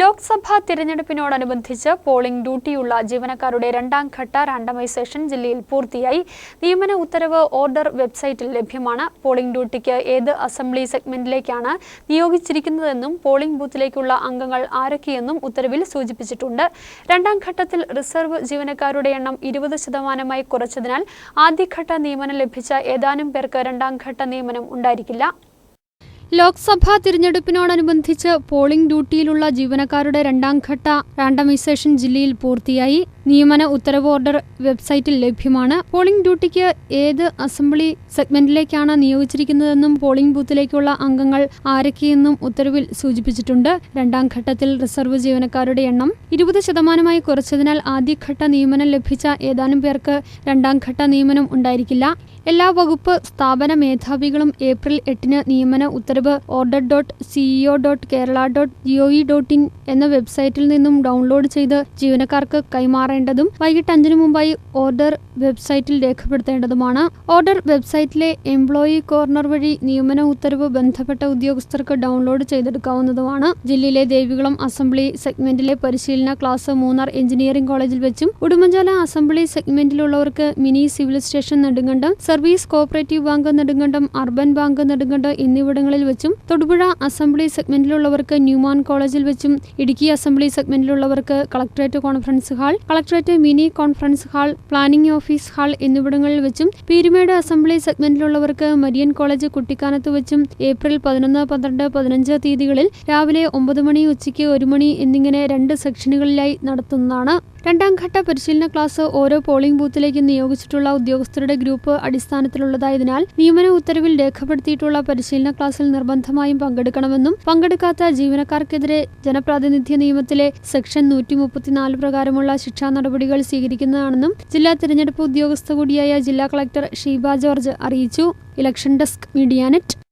Lok Sabha തിരഞ്ഞെടുപ്പിനോടനുബന്ധിച്ച് polling ഡ്യൂട്ടിയുള്ള ജീവനക്കാരുടെ രണ്ടാം ഘട്ട റാൻഡമൈസേഷൻ ജില്ലയിൽ പൂർത്തിയായി. നിയമന ഉത്തരവ് ഓർഡർ വെബ്സൈറ്റിൽ ലഭ്യമാണ്. പോളിംഗ് ഡ്യൂട്ടിക്ക് ഏത് അസംബ്ലി സെഗ്മെന്റിലേക്കാണ് നിയോഗിച്ചിരിക്കുന്നതെന്നും പോളിംഗ് ബൂത്തിലേക്കുള്ള അംഗങ്ങൾ ആരൊക്കെയെന്നും ഉത്തരവിൽ സൂചിപ്പിച്ചിട്ടുണ്ട്. രണ്ടാം ഘട്ടത്തിൽ റിസർവ് ജീവനക്കാരുടെ എണ്ണം ഇരുപത് ശതമാനമായി കുറച്ചതിനാൽ ആദ്യഘട്ട നിയമനം ലഭിച്ച ഏതാനും പേർക്ക് രണ്ടാം ഘട്ട നിയമനം ഉണ്ടായിരിക്കില്ല. ലോക്സഭാ തിരഞ്ഞെടുപ്പിനോടനുബന്ധിച്ച് പോളിംഗ് ഡ്യൂട്ടിയിലുള്ള ജീവനക്കാരുടെ രണ്ടാംഘട്ട റാൻഡമൈസേഷൻ ജില്ലയിൽ പൂർത്തിയായി. നിയമന ഉത്തരവ് ഓർഡർ വെബ്സൈറ്റിൽ ലഭ്യമാണ്. പോളിംഗ് ഡ്യൂട്ടിക്ക് ഏത് അസംബ്ലി സെഗ്മെന്റിലേക്കാണ് നിയോഗിച്ചിരിക്കുന്നതെന്നും പോളിംഗ് ബൂത്തിലേക്കുള്ള അംഗങ്ങൾ ആരൊക്കെയെന്നും ഉത്തരവിൽ സൂചിപ്പിച്ചിട്ടുണ്ട്. രണ്ടാം ഘട്ടത്തിൽ റിസർവ് ജീവനക്കാരുടെ എണ്ണം ഇരുപത് ശതമാനമായി കുറച്ചതിനാൽ ആദ്യഘട്ട നിയമനം ലഭിച്ച ഏതാനും പേർക്ക് രണ്ടാം ഘട്ട നിയമനം ഉണ്ടായിരിക്കില്ല. എല്ലാ വകുപ്പ് സ്ഥാപന മേധാവികളും ഏപ്രിൽ എട്ടിന് നിയമന ഉത്തരവ് order dot CEO dot Kerala dot GOE dot in എന്ന വെബ്സൈറ്റിൽ നിന്നും ഡൗൺലോഡ് ചെയ്ത് ജീവനക്കാർക്ക് കൈമാറേണ്ടതും വൈകിട്ട് അഞ്ചിനു മുമ്പായി ഓർഡർ വെബ്സൈറ്റിൽ രേഖപ്പെടുത്തേണ്ടതുമാണ്. ഓർഡർ വെബ്സൈറ്റിലെ എംപ്ലോയി കോർണർ വഴി നിയമന ഉത്തരവ് ബന്ധപ്പെട്ട ഉദ്യോഗസ്ഥർക്ക് ഡൗൺലോഡ് ചെയ്തെടുക്കാവുന്നതുമാണ്. ജില്ലയിലെ ദേവികുളം അസംബ്ലി സെഗ്മെന്റിലെ പരിശീലന ക്ലാസ് മൂന്നാർ എഞ്ചിനീയറിംഗ് കോളേജിൽ വെച്ചും Udumbanchola assembly സെഗ്മെന്റിലുള്ളവർക്ക് mini civil station Nedumkandam service cooperative bank Nedumkandam urban bank Nedumkandam എന്നിവിടങ്ങളിൽ വെച്ചും തൊടുപുഴ അസംബ്ലി സെഗ്മെന്റിലുള്ളവർക്ക് ന്യൂമാൻ കോളേജിൽ വെച്ചും Idukki assembly സെഗ്മെന്റിലുള്ളവർക്ക് collectorate conference hall collectorate mini conference hall planning office hall എന്നിവിടങ്ങളിൽ വെച്ചും പീരുമേട് അസംബ്ലി സെഗ്മെന്റിലുള്ളവർക്ക് മരിയൻ കോളേജ് കുട്ടിക്കാനത്ത് വെച്ചും ഏപ്രിൽ പതിനൊന്ന് പന്ത്രണ്ട് പതിനഞ്ച് തീയതികളിൽ രാവിലെ ഒമ്പത് മണി ഉച്ചയ്ക്ക് ഒരു മണി എന്നിങ്ങനെ രണ്ട് സെക്ഷനുകളിലായി നടത്തുന്നതാണ്. രണ്ടാം ഘട്ട പരിശീലന ക്ലാസ് ഓരോ പോളിംഗ് ബൂത്തിലേക്ക് നിയോഗിച്ചിട്ടുള്ള ഉദ്യോഗസ്ഥരുടെ ഗ്രൂപ്പ് അടിസ്ഥാനത്തിലുള്ളതായതിനാൽ നിയമന ഉത്തരവിൽ രേഖപ്പെടുത്തിയിട്ടുള്ള പരിശീലന ക്ലാസ്സിൽ നിർബന്ധമായും പങ്കെടുക്കണമെന്നും പങ്കെടുക്കാത്ത ജീവനക്കാർക്കെതിരെ ജനപ്രാതിനിധ്യ നിയമത്തിലെ സെക്ഷൻ നൂറ്റി മുപ്പത്തിനാല് പ്രകാരമുള്ള ശിക്ഷാ നടപടികൾ സ്വീകരിക്കുന്നതാണെന്നും ജില്ലാ തിരഞ്ഞെടുപ്പ് ഉദ്യോഗസ്ഥ കൂടിയായ ജില്ലാ കളക്ടർ ഷീബ ജോർജ് അറിയിച്ചു. Election desk media net